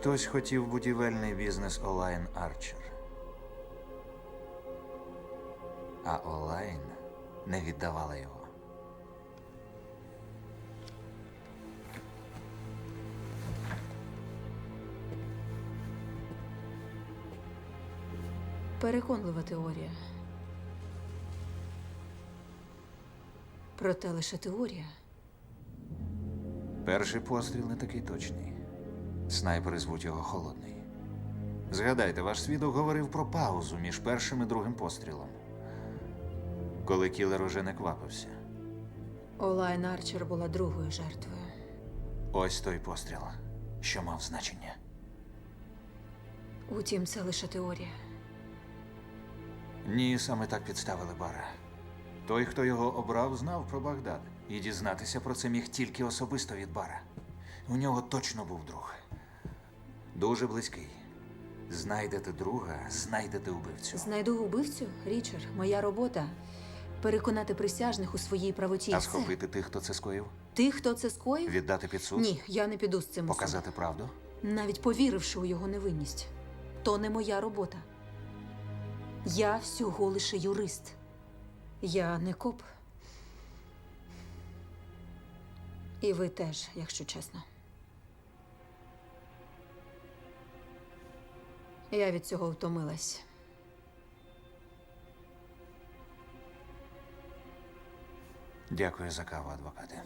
Хтось хотів будівельний бізнес Олайн Арчер. А Олайн не віддавала його. Переконлива теорія. Проте лише теорія. Перший постріл не такий точний. Снайпери звуть його холодний. Згадайте, ваш свідок говорив про паузу між першим і другим пострілом. Коли кілер уже не квапився. Олайн Арчер була другою жертвою. Ось той постріл, що мав значення. Утім, це лише теорія. Ні, саме так підставили бара. Той, хто його обрав, знав про Багдад. І дізнатися про це міг тільки особисто від бара. У нього точно був друг. Дуже близький. Знайдете друга, знайдете убивцю. Знайду убивцю, Річард, моя робота переконати присяжних у своїй правоті. А все. схопити тих, хто це скоїв? Тих, хто це скоїв? Віддати під суд? Ні, я не піду з цим. у суд. Показати правду? Навіть повіривши у його невинність. То не моя робота. Я всього лише юрист. Я не коп. І ви теж, якщо чесно. Я від цього втомилась. Дякую за каву, адвокате.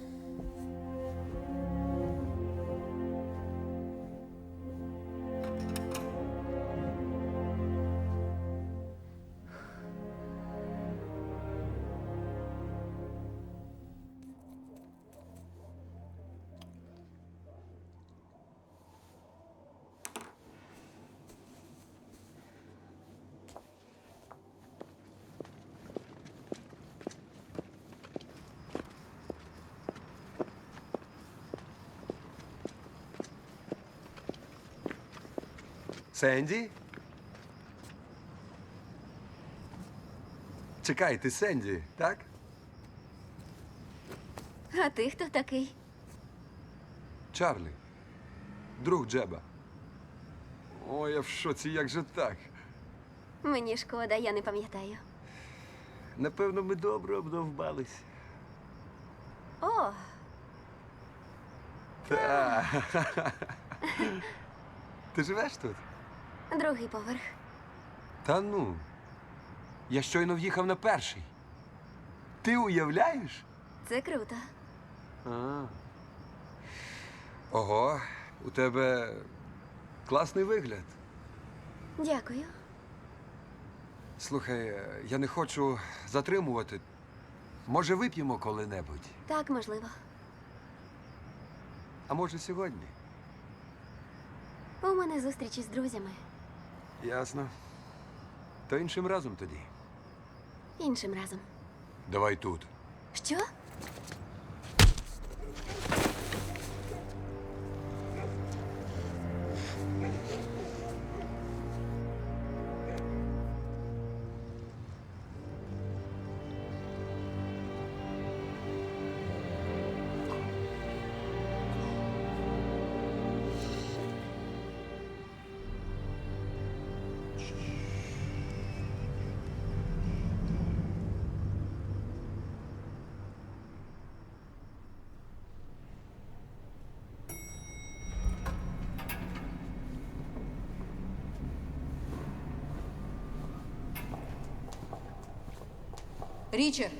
Сенді? Чекай, ти Сенді, так? А ти хто такий? Чарлі. Друг Джеба. Ой, я в шоці, як же так? Мені шкода, я не пам'ятаю. Напевно, ми добре обдовбались. О, Та. Ти живеш тут? Другий поверх. Та ну. Я щойно в'їхав на перший. Ти уявляєш? Це круто. А. Ого, у тебе класний вигляд. Дякую. Слухай, я не хочу затримувати. Може, вип'ємо коли-небудь? Так, можливо. А може сьогодні? У мене зустрічі з друзями. Ясно. То іншим разом тоді. Іншим разом. Давай тут. Що? Річард!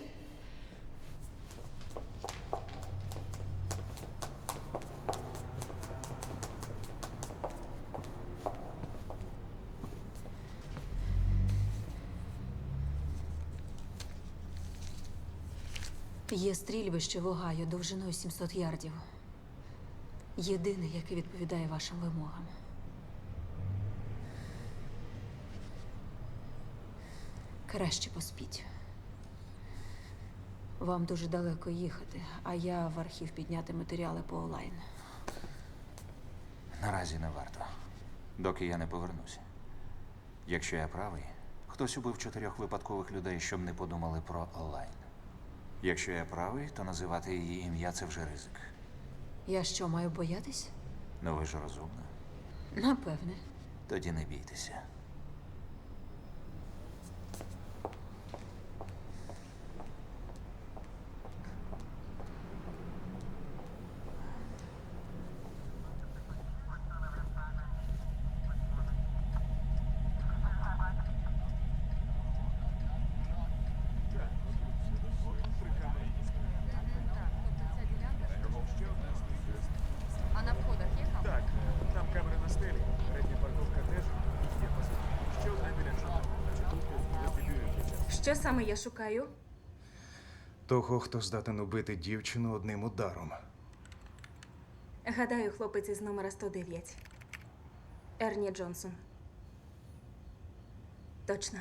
Є стрільбище в Огайо довжиною 700 ярдів. Єдине, яке відповідає вашим вимогам. Краще поспіть. Вам дуже далеко їхати, а я в архів підняти матеріали по онлайн. Наразі не варто, доки я не повернуся. Якщо я правий, хтось убив чотирьох випадкових людей, щоб не подумали про онлайн. Якщо я правий, то називати її ім'я це вже ризик. Я що, маю боятись? Ну ви ж розумна. Напевне. Тоді не бійтеся. Що саме я шукаю? Того, хто здатен убити дівчину одним ударом. Гадаю, хлопець із номера 109. Ерні Джонсон. Точно.